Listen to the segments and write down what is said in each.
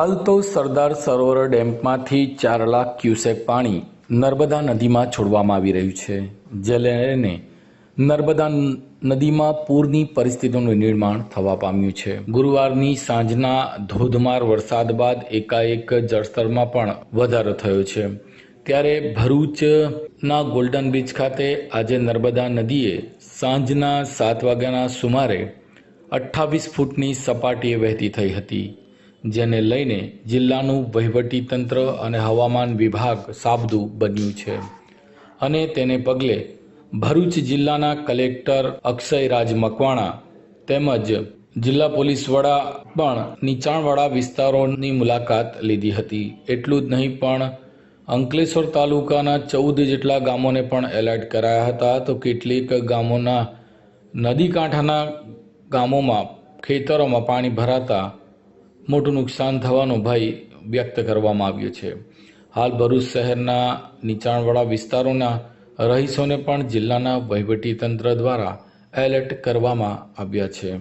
હાલ તો સરદાર સરોવર ડેમમાંથી ચાર લાખ ક્યુસેક પાણી નર્મદા નદીમાં છોડવામાં આવી રહ્યું છે જે લઈને નર્મદા નદીમાં પૂરની પરિસ્થિતિનું નિર્માણ થવા પામ્યું છે. ગુરુવારની સાંજના ધોધમાર વરસાદ બાદ એકાએક જળસ્તરમાં પણ વધારો થયો છે. ત્યારે ભરૂચના ગોલ્ડન બીચ ખાતે આજે નર્મદા નદીએ સાંજના સાત વાગ્યાના સુમારે અઠ્ઠાવીસ ફૂટની સપાટીએ વહેતી થઈ હતી. જેને લઈને જિલ્લાનું વહીવટી તંત્ર અને હવામાન વિભાગ સાબદું બન્યું છે. અને તેને પગલે ભરૂચ જિલ્લાના કલેક્ટર અક્ષયરાજ મકવાણા તેમજ જિલ્લા પોલીસ વડા પણ નીચાણવાળા વિસ્તારોની મુલાકાત લીધી હતી. એટલું જ નહીં પણ અંકલેશ્વર તાલુકાના ચૌદ જેટલા ગામોને પણ એલર્ટ કરાયા હતા. તો કેટલીક ગામોના નદી કાંઠાના ગામોમાં ખેતરોમાં પાણી ભરાતા મોટું નુકસાન થવાનો ભય વ્યક્ત કરવામાં આવ્યો છે. હાલ ભરૂચ શહેરના નીચાણવાળા વિસ્તારોના રહીશોને પણ જિલ્લાના વહીવટીતંત્ર દ્વારા એલર્ટ કરવામાં આવ્યા છે.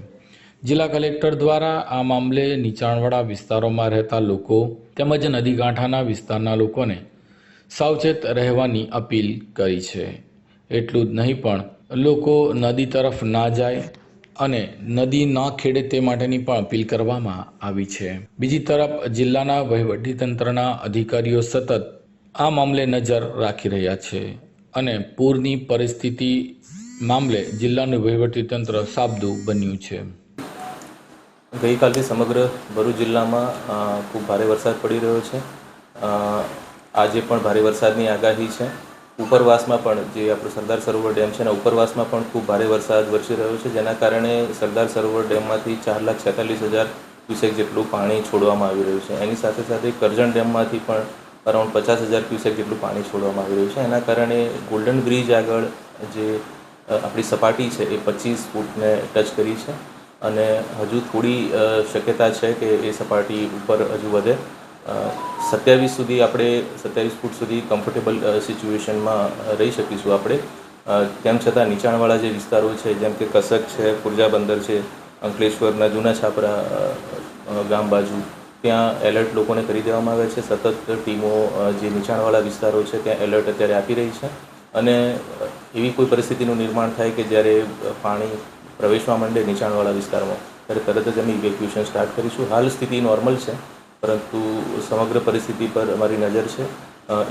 જિલ્લા કલેક્ટર દ્વારા આ મામલે નીચાણવાળા વિસ્તારોમાં રહેતા લોકો તેમજ નદીકાંઠાના વિસ્તારના લોકોને સાવચેત રહેવાની અપીલ કરી છે. એટલું જ નહીં પણ લોકો નદી તરફ ના જાય અને નદી ના ખેડે તે માટેની પણ અપીલ કરવામાં આવી છે. બીજી તરફ, જિલ્લાના વહીવટીતંત્રના અધિકારીઓ સતત આ મામલે નજર રાખી રહ્યા છે અને પૂરની પરિસ્થિતિ મામલે જિલ્લાનું વહીવટીતંત્ર સાબદું બન્યું છે. ગઈકાલથી સમગ્ર ભરૂચ જિલ્લામાં ખૂબ ભારે વરસાદ પડી રહ્યો છે. આજે પણ ભારે વરસાદની આગાહી છે. ઉપરવાસમાં પણ જે આપણો સરદાર સરોવર ડેમ છે એના ઉપરવાસમાં પણ ખૂબ ભારે વરસાદ વરસી રહ્યો છે. જેના કારણે સરદાર સરોવર ડેમમાંથી ચાર લાખ છેતાલીસ હજાર ક્યુસેક જેટલું પાણી છોડવામાં આવી રહ્યું છે. એની સાથે સાથે કરજણ ડેમમાંથી પણ અરાઉન્ડ પચાસ હજાર ક્યુસેક જેટલું પાણી છોડવામાં આવી રહ્યું છે. એના કારણે ગોલ્ડન બ્રિજ આગળ જે આપણી સપાટી છે એ પચીસ ફૂટને ટચ કરી છે અને હજુ થોડી શક્યતા છે કે એ સપાટી ઉપર હજુ વધે. સત્યાવીસ સુધી આપણે, સત્યાવીસ ફૂટ સુધી કમ્ફર્ટેબલ સિચ્યુએશનમાં રહી શકીશું આપણે. તેમ છતાં નીચાણવાળા જે વિસ્તારો છે, જેમ કે કસક છે, પુરજા બંદર છે, અંકલેશ્વરના જૂના છાપરા ગામ બાજુ, ત્યાં એલર્ટ લોકોને કરી દેવામાં આવે છે. સતત ટીમો જે નીચાણવાળા વિસ્તારો છે, ત્યાં એલર્ટ અત્યારે આપી રહી છે. અને એવી કોઈ પરિસ્થિતિનું નિર્માણ થાય કે જ્યારે પાણી પ્રવેશવા માંડે નીચાણવાળા વિસ્તારમાં, ત્યારે તરત જ અમે ઇવેક્યુએશન સ્ટાર્ટ કરીશું. હાલ સ્થિતિ નોર્મલ છે. પરંતુ સમગ્ર પરિસ્થિતિ પર અમારી નજર છે.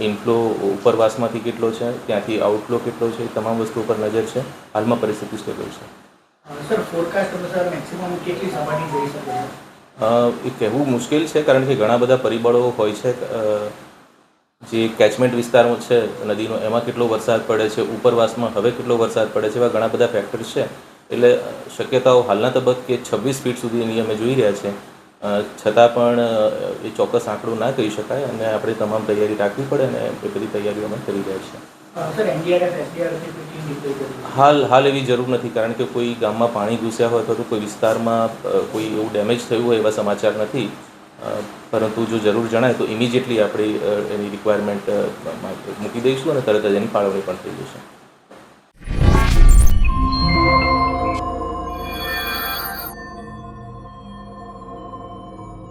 ઇનફ્લો ઉપરવાસમાંથી કેટલો છે ત્યાંથી આઉટફ્લો કેટલો છે એ તમામ વસ્તુ પર નજર છે. હાલમાં પરિસ્થિતિ સ્ટેબલ છે. સર ફોરકાસ્ટ અનુસાર મેક્સિમમ કેટલી સપાટી જઈ શકે છે? એ કહેવું મુશ્કેલ છે કારણ કે ઘણા બધા પરિબળો હોય છે. જે કેચમેન્ટ વિસ્તારો છે નદીનો એમાં કેટલો વરસાદ પડે છે ઉપરવાસમાં હવે કેટલો વરસાદ પડે છે એવા ઘણા બધા ફેક્ટર્સ છે. એટલે શક્યતાઓ હાલના તબક્કે છવ્વીસ ફીટ સુધીની અમે જોઈ રહ્યા છે છતાં પણ એ ચોક્કસ આંકડો ના કહી શકાય અને આપણે તમામ તૈયારી રાખવી પડે અને એ બધી તૈયારીઓ અમે કરી રહ્યા છીએ? હાલ હાલ એવી જરૂર નથી કારણ કે કોઈ ગામમાં પાણી ઘૂસ્યા હોય અથવા તો કોઈ વિસ્તારમાં કોઈ એવું ડેમેજ થયું હોય એવા સમાચાર નથી. પરંતુ જો જરૂર જણાય તો ઇમિજિએટલી આપણે એની રિક્વાયરમેન્ટ મૂકી દઈશું અને તરત જ એની ફાળવણી પણ થઈ જશે.